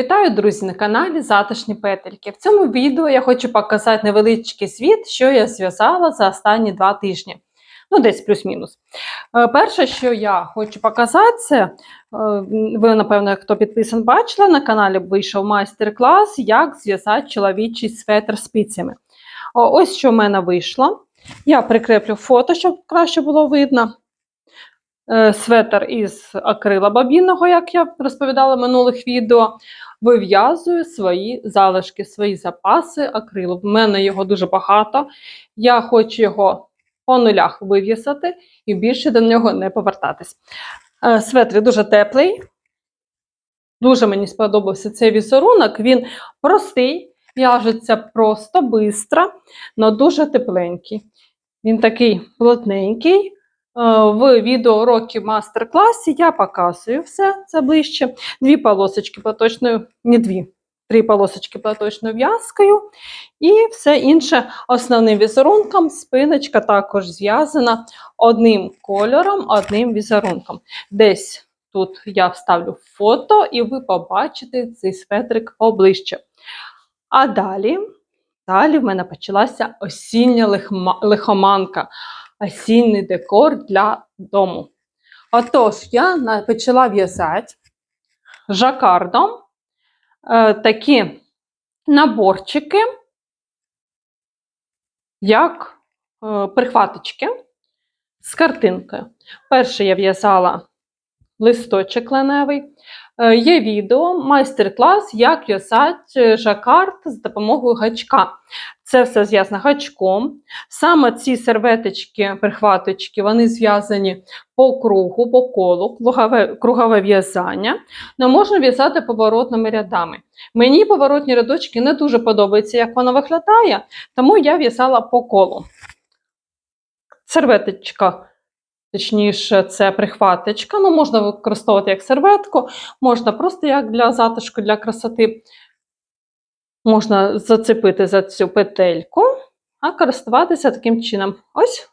Вітаю, друзі, на каналі Затишні Петельки. В цьому відео я хочу показати невеличкий світ, що я зв'язала за останні два тижні. Ну, десь плюс-мінус. Е, Перше, що я хочу показати, це е, ви, напевно, хто підписан, бачили, на каналі вийшов майстер-клас, як зв'язати чоловічий светр спицями. Ось що в мене вийшло. Я прикреплю фото, щоб краще було видно. Е, Светр із акрила бабінного, як я розповідала в минулих відео, вив'язую свої залишки, свої запаси акрилу. В мене його дуже багато. Я хочу його по нулях вив'язати і більше до нього не повертатись. Е, Светр дуже теплий. Дуже мені сподобався цей візерунок. Він простий, в'яжеться просто, швидко, але дуже тепленький. Він такий плотненький. Е, В відеоурокі мастер-класі я показую все це ближче. Дві полосочки платочною, не дві, три полосочки платочною в'язкою. І все інше основним візерунком. Спиночка також зв'язана одним кольором, одним візерунком. Десь тут я вставлю фото, і ви побачите цей светрик поближче. А далі, далі в мене почалася осіння лихоманка осінній декор для дому. Отож, я почала в'язати жакардом е, такі наборчики, як е, прихваточки з картинкою. Перше я в'язала листочок леневий. Е, Є відео, майстер-клас, як в'язати жакард з допомогою гачка. Це все зв'язано гачком. Саме ці серветочки, прихваточки, вони зв'язані по кругу, по колу, кругове, кругове в'язання. Не можна в'язати поворотними рядами. Мені поворотні рядочки не дуже подобаються, як воно виглядає, тому я в'язала по колу. Серветочка, точніше, це прихваточка. Ну, можна використовувати як серветку, можна просто як для затишку, для красоти. Можна зацепити за цю петельку, а користуватися таким чином. Ось.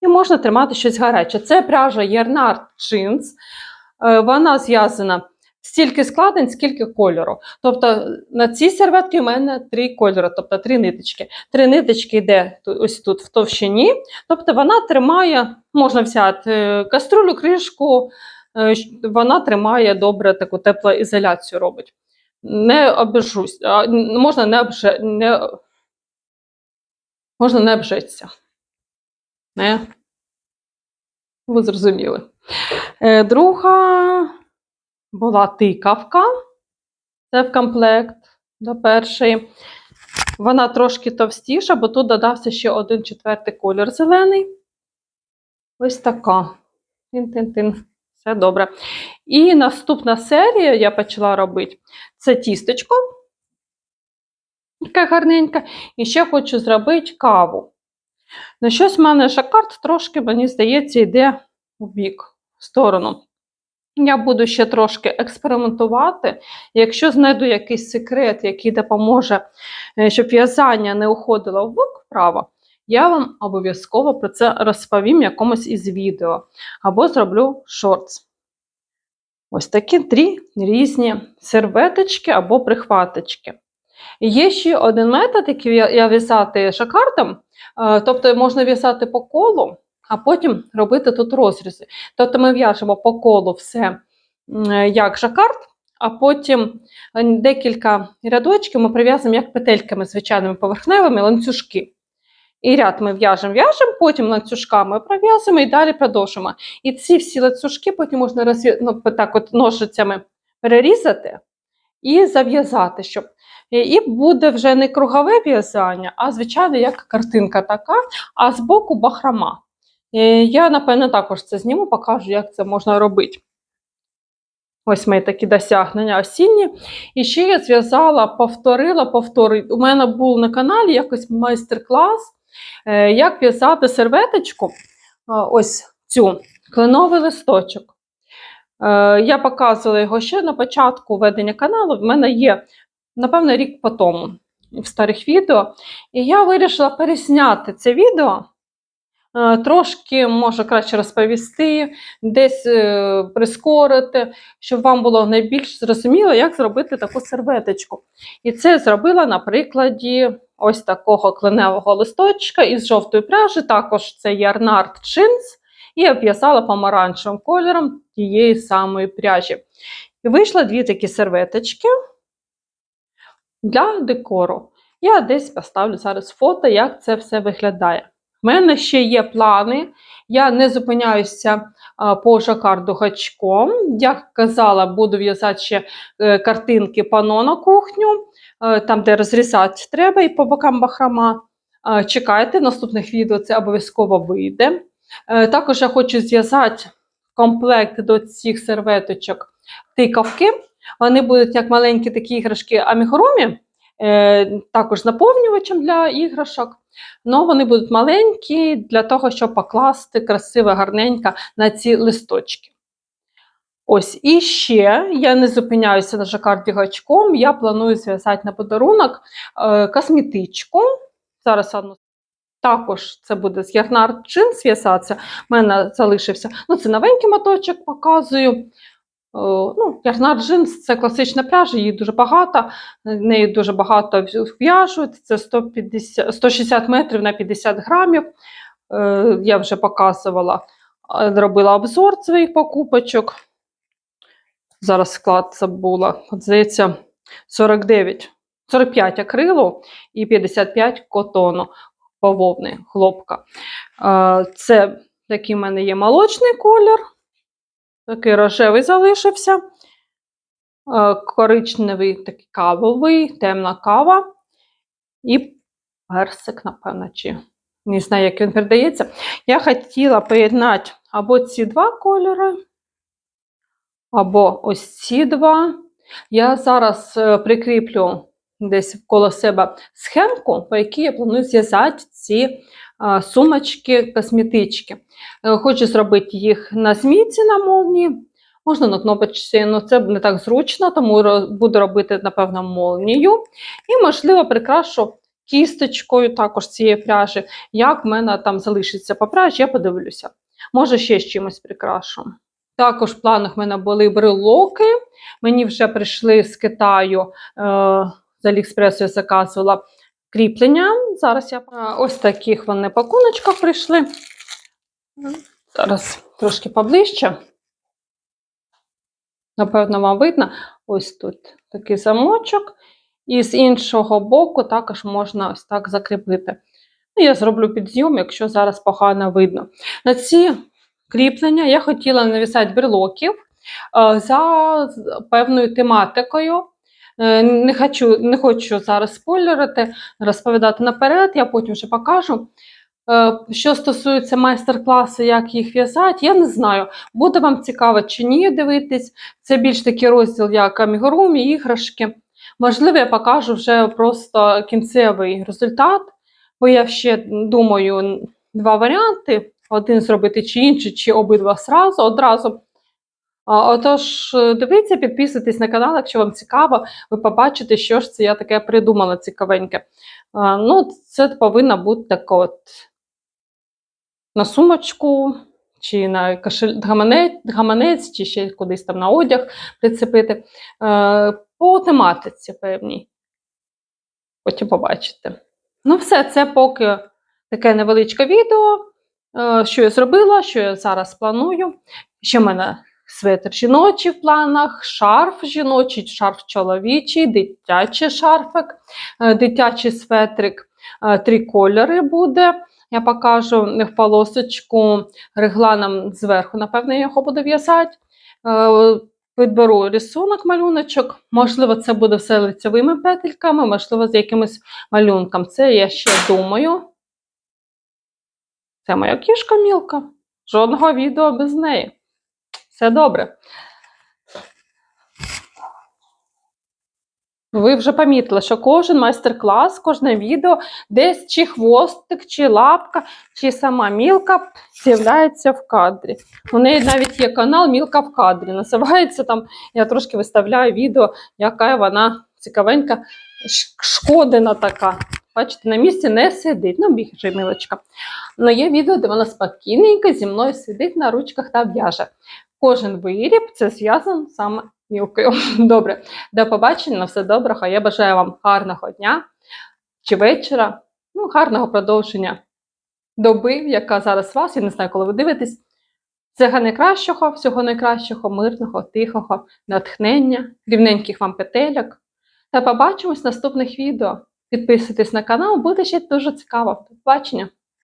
І можна тримати щось гаряче. Це пряжа Єрнард Jeans. Е, Вона зв'язана стільки складень, скільки кольору. Тобто на цій серветці у мене три кольори, тобто три ниточки. Три ниточки йде ось тут в товщині. Тобто вона тримає, можна взяти е, каструлю, кришку, е, вона тримає добре таку теплоізоляцію робить. Не обжусь, можна не обже, не, можна не обжеться. Не. Ви зрозуміли. Е, друга була тикавка. Це в комплект до першої. Вона трошки товстіша, бо тут додався ще один четвертий колір зелений. Ось така. Тин-тин-тин. Все добре. І наступна серія я почала робити це тістечко. Така гарненька. І ще хочу зробити каву. На щось в мене жакард трошки, мені здається, йде у бік, в сторону. Я буду ще трошки експериментувати. Якщо знайду якийсь секрет, який допоможе, е, щоб в'язання не уходило в бок вправо, я вам обов'язково про це розповім якомусь із відео або зроблю шортс. Ось такі три різні серветочки або прихваточки. Є ще один метод, який я, я в'язати шакардом, е, тобто можна в'язати по колу, а потім робити тут розрізи. Тобто ми в'яжемо по колу все як жакард, а потім е, декілька рядочків ми прив'язуємо як петельками звичайними поверхневими ланцюжки. І ряд ми в'яжемо, в'яжемо, потім ланцюжками пров'язуємо і далі продовжимо. І ці всі ланцюжки потім можна розв'я... ну, так от ножицями перерізати і зав'язати, щоб і- буде вже не кругове в'язання, а звичайно, як картинка така, а збоку бахрома. Е, Я, напевно, також це зніму, покажу, як це можна робити. Ось мої такі досягнення осінні. І ще я зв'язала, повторила, повторила. У мене був на каналі якось майстер-клас, е, як в'язати серветочку. Ось цю кленовий листочок. Е, Я показувала його ще на початку ведення каналу. В мене є, напевно, рік по тому в старих відео. І я вирішила пересняти це відео, Трошки може краще розповісти, десь е, прискорити, щоб вам було найбільш зрозуміло, як зробити таку серветочку. І це зробила на прикладі ось такого кленевого листочка із жовтої пряжі. Також це Ярнард Jeans, і обв'язала помаранчевим кольором тієї самої пряжі. І вийшли дві такі серветочки для декору. Я десь поставлю зараз фото, як це все виглядає. У мене ще є плани. Я не зупиняюся по жакарду гачком. Як казала, буду в'язати ще е, картинки пано на кухню, е, там, де розрізати треба, і по бокам бахрома. Е, Чекайте, наступних відео це обов'язково вийде. Е, Також я хочу зв'язати комплект до цих серветочок тикавки. Вони будуть як маленькі такі іграшки амігурумі, е, також наповнювачем для іграшок. Ну, вони будуть маленькі для того, щоб покласти красиво, гарненько на ці листочки. Ось і ще я не зупиняюся на жакарді гачком. Я планую зв'язати на подарунок е, косметичку. Зараз одну. Також це буде з Ярнард джинс в'язатися. У мене залишився. Ну, це новенький моточок показую. Ну, Ярнард джинс це класична пряжа, її дуже багато, неї дуже багато в'яжуть. Це 150, 160 метрів на 50 грамів. Е, я вже показувала, робила обзор своїх покупочок. Зараз склад забула. От, здається, 49, 45 акрилу і 55 котону бавовни, хлопка. Це такий в мене є молочний колір. Такий рожевий залишився. Е, Коричневий такий кавовий, темна кава. І персик, напевно, чи не знаю, як він передається. Я хотіла поєднати або ці два кольори, або ось ці два. Я зараз е, прикріплю десь коло себе схемку, по якій я планую зв'язати ці сумочки, косметички. Е, Хочу зробити їх на змійці на молнії, можна на кнопочці, але це не так зручно, тому буду робити, напевно, молнію. І, можливо, прикрашу кісточкою також цієї пряжі. Як в мене там залишиться по пряжі, я подивлюся. Може, ще з чимось прикрашу. Також в планах в мене були брелоки. Мені вже прийшли з Китаю. Е- з Аліекспресу я заказувала кріплення. Зараз я ось таких вони пакуночках прийшли. Зараз трошки поближче. Напевно, вам видно. Ось тут такий замочок. І з іншого боку також можна ось так закріпити. Ну, я зроблю підзйом, якщо зараз погано видно. На ці кріплення я хотіла навісати брелоків за певною тематикою. Е, Не хочу, не хочу зараз спойлерити, розповідати наперед, я потім ще покажу. Е, Що стосується майстер-класу, як їх в'язати, я не знаю, буде вам цікаво чи ні дивитись. Це більш такий розділ, як амігурумі, іграшки. Можливо, я покажу вже просто кінцевий результат, бо я ще думаю два варіанти: один зробити чи інший, чи обидва одразу. Отож, е, дивіться, підписуйтесь на канал, якщо вам цікаво, ви побачите, що ж це я таке придумала цікавеньке. Ну, це повинна бути така от на сумочку, чи на кошель, гаманець, гаманець, чи ще кудись там на одяг прицепити. Е, По тематиці певній. Потім побачите. Ну, все, це поки таке невеличке відео, е, що я зробила, що я зараз планую. Ще в мене светр жіночий в планах, шарф жіночий, шарф чоловічий, дитячий шарфик, е, дитячий светрик, е, три кольори буде. Я покажу в полосочку регланом зверху, напевно, я його буду в'язати. Е, Підберу рисунок, малюночок. Можливо, це буде все лицевими петельками, можливо, з якимось малюнком. Це я ще думаю. Це моя кішка мілка. Жодного відео без неї. Все добре. Ви вже помітили, що кожен майстер-клас, кожне відео, десь чи хвостик, чи лапка, чи сама мілка з'являється в кадрі. У неї навіть є канал Мілка в кадрі. Називається там, я трошки виставляю відео, яка вона цікавенька, шкодина така. Бачите, на місці не сидить. Ну, біжи, милочка. Ну, є відео, де вона спокійненько зі мною сидить на ручках та в'яже. Кожен виріб це зв'язано саме мілкою. Добре, до побачення, на все доброго. Я бажаю вам гарного дня чи вечора, ну, гарного продовження доби, яка зараз у вас, я не знаю, коли ви дивитесь. Всього найкращого, всього найкращого, мирного, тихого, натхнення, рівненьких вам петельок. Та побачимось в наступних відео. Підписуйтесь на канал, буде ще дуже цікаво. До побачення!